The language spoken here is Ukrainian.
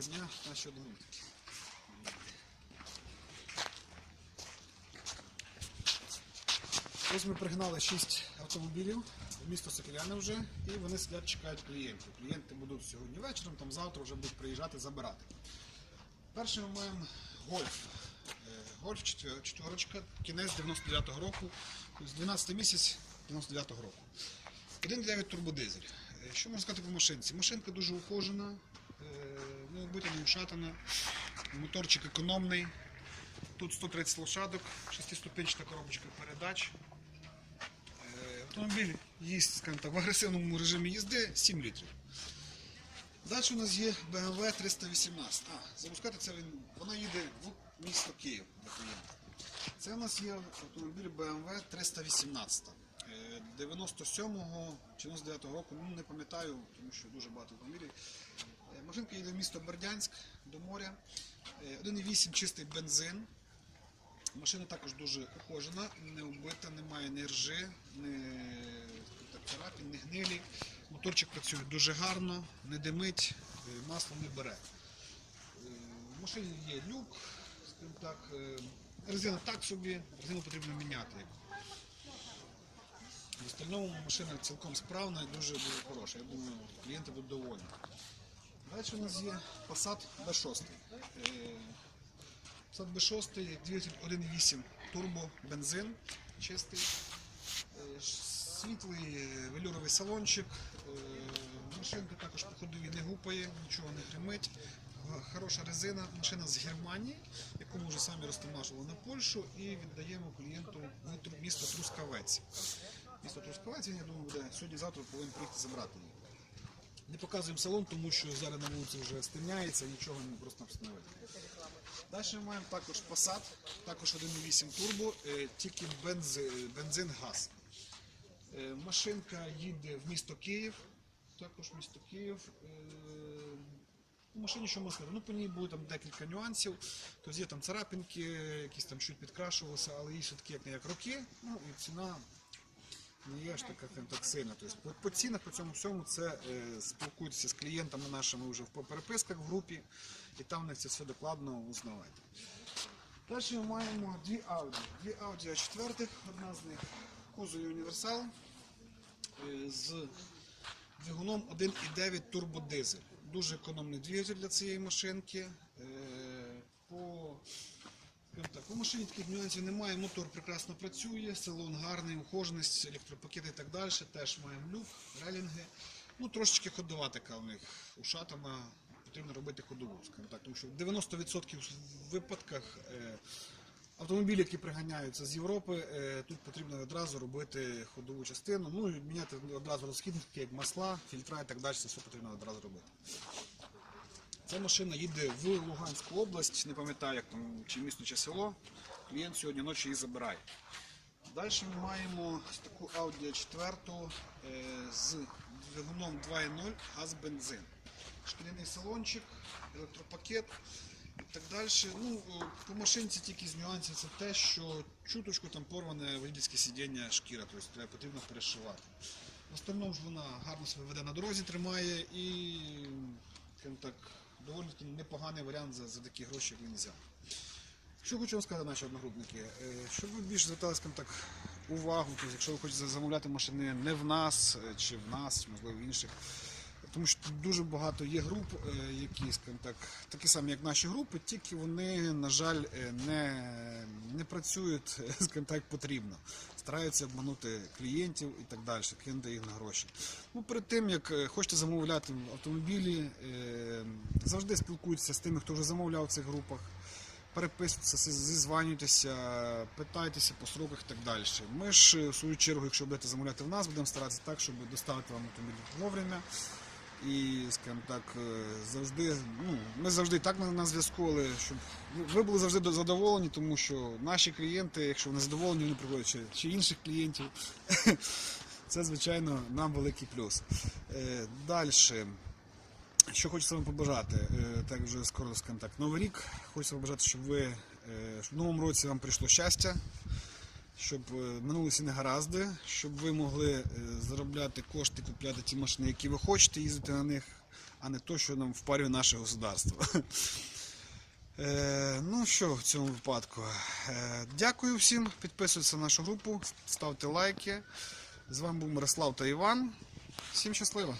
Доброго дня, наші одномитники. Ось ми пригнали 6 автомобілів в місто Соколяне вже, і вони сидять, чекають клієнтів. Клієнти будуть сьогодні вечором, там завтра вже будуть приїжджати забирати. Перший ми маємо гольф. Е, Гольф четверочка, кінець 99-го року, тобто 12 місяць 99-го року. 1,9 турбодизель. Е, Що можна сказати по машинці? Машинка дуже ухожена, е, не вбита, не ушатана, моторчик економний. Тут 130 лошадок, шестиступенчата коробочка передач. Е, Автомобіль їсть скажімо так, в агресивному режимі їзди 7 літрів. Далі у нас є BMW 318. А, запускати це він, вона їде в місто Київ для клієнта. Це у нас є автомобіль BMW 318. Е, 97-го чи 99-го року, ну не пам'ятаю, тому що дуже багато автомобілів. Е, Машинка їде в місто Бердянськ до моря. Е, 1,8 чистий бензин. Машина також дуже ухожена, не вбита, немає ні ржи, ні так, царапин, ні гнилі. Моторчик працює дуже гарно, не димить, е, масло не бере. Е, В машині є люк, скажімо так, е, резина так собі, резину потрібно міняти. В остальному машина цілком справна і дуже дуже хороша. Я думаю, клієнти будуть довольні. Далі у нас є Passat B6. Е, Passat B6, двигатель 1.8 турбо, бензин чистий, Е, світлий е, велюровий салончик, Е, машинка також по ходові не гупає, нічого не гримить. Хороша резина, машина з Германії, яку ми вже самі розтамажували на Польщу і віддаємо клієнту в місто Трускавець. Місто Трускавець, я думаю, буде сьогодні-завтра повинен приїхати забрати її. Не показуємо салон, тому що зараз на вулиці вже стемняється, нічого не просто встановити. Далі ми маємо також Passat, також 1.8 турбо, е, тільки бензи, бензин газ. Е, Машинка їде в місто Київ, також місто Київ. Е, машині що можна? Ну, по ній було там декілька нюансів. Тобто є там царапинки, якісь там чуть підкрашувалися, але їй все-таки як не як роки. Ну і ціна не є ж така так сильна. Тобто по, по цінах по цьому всьому це е, спілкуйтеся з клієнтами нашими вже в переписках в групі, і там в них це все докладно узнавайте. Далі ми маємо дві Audi. Дві Audi А4, одна з них кузові універсал е, з двигуном 1,9 турбодизель. Дуже економний двигатель для цієї машинки. Е, По, так, по машині таких нюансів немає. Мотор прекрасно працює, салон гарний, ухоженість, електропакети і так далі. Теж маємо люк, релінги. Ну, трошечки ходова така у них ушатана. Потрібно робити ходову, так, тому що в 90% випадках е, Автомобілі, які приганяються з Європи, е, тут потрібно одразу робити ходову частину, ну і міняти одразу розхідники, як масла, фільтра і так далі, це все потрібно одразу робити. Ця машина їде в Луганську область, не пам'ятаю, як там, чи місто, чи село. Клієнт сьогодні ночі її забирає. Далі ми маємо таку Audi 4 е, з двигуном 2.0 газ-бензин. Шкіряний салончик, електропакет і так далі. Ну, по машинці тільки з нюансів це те, що чуточку там порване водительське сидіння шкіра, тобто треба потрібно перешивати. В остальному ж вона гарно себе веде на дорозі, тримає і так, доволі непоганий варіант за, за такі гроші, як він взяв. Що хочу вам сказати, наші одногрупники, Е, щоб ви більше звертали так, увагу, тобто, якщо ви хочете замовляти машини не в нас, е, чи в нас, чи можливо в інших. Тому що тут дуже багато є груп, е, які, скажімо так, такі самі, як наші групи, тільки вони, на жаль, не, не працюють, скажімо так, потрібно. Стараються обманути клієнтів і так далі, кинути їх на гроші. Ну, перед тим, як хочете замовляти автомобілі, завжди спілкуйтеся з тими, хто вже замовляв в цих групах переписуйтеся, зізванюйтеся, питайтеся по сроках і так далі. Ми ж, е, в свою чергу, якщо будете замовляти в нас, будемо старатися так, щоб доставити вам автомобіль вовремя. І, скажімо так, е, завжди, ну, ми завжди так на, зв'язку, але щоб ви були завжди задоволені, тому що наші клієнти, якщо вони задоволені, вони приходять чи, чи інших клієнтів. Це, звичайно, нам великий плюс. Е, Далі. Що хочеться вам побажати, Е, так вже скоро скажімо так, новий рік. Хочеться побажати, щоб ви е, щоб в новому році вам прийшло щастя, щоб е, минулися негаразди, щоб ви могли заробляти кошти, купляти ті машини, які ви хочете, їздити на них, а не то, що нам впарює наше государство. Ну що в цьому випадку? Дякую всім. Підписуйтесь на нашу групу, ставте лайки. З вами був Мирослав та Іван. Всім щасливо!